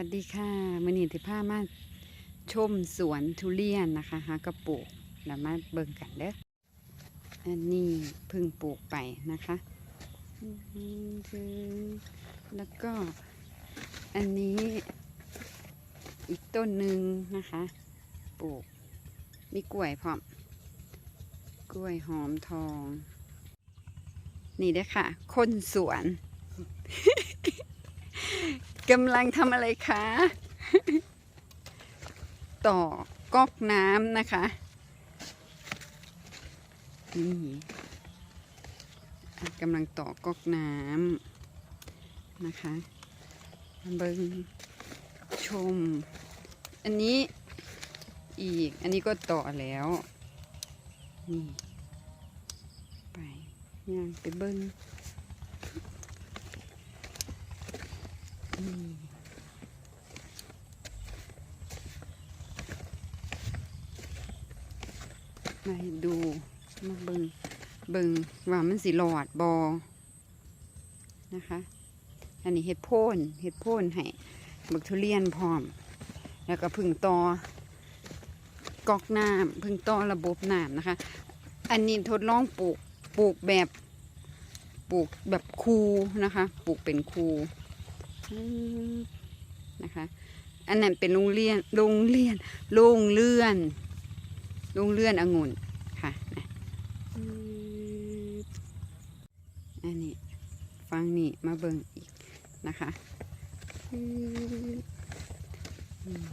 วัสดีค่ะมือนีที่พามาชมสวนทุเรียนนะคะฮะกระปลูกแล้วมาเบิ่งกันเด้ออันนี้พิ่งปลูกไปนะคะแล้วก็อันนี้อีกต้นหนึ่งนะคะ ปลูก มีกล้วยพร้อม กล้วยหอมทอง นี่เด้อค่ะ คนสวน กำลังทำอะไรคะ ต่อก๊อกน้ำนะคะนี่กำลังต่อก๊อกน้ำนะคะเบิงชม อันนี้อีก อันนี้ก็ต่อแล้ว นี่ ไปย่างไปเบิง นี่ มาดูมาเบิงเบิงว่ามันสิหลอดบอนะคะ อันนี้เห็ดโพ่นเห็ดโพ่นให้บักทุเรียนพร้อม แล้วก็พึ่งตอกอกน้ำพึ่งต่อระบบน้ำนะคะ อันนี้ทดลองปลูกปลูกแบบปลูกแบบคูนะคะ ปลูกเป็นคู นะคะ อันนั้นเป็นโรงเรียนโรงเรียนโรงเลื่อนโรงเลื่อนองุ่นค่ะนะอันนี้ฟังนี่มาเบิ่งอีกนะคะอืมอืม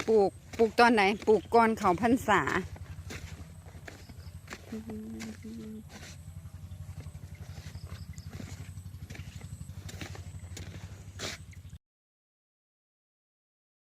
ป ลูก ปลูกตอนไหน ปลูกก่อนเขาพรรษา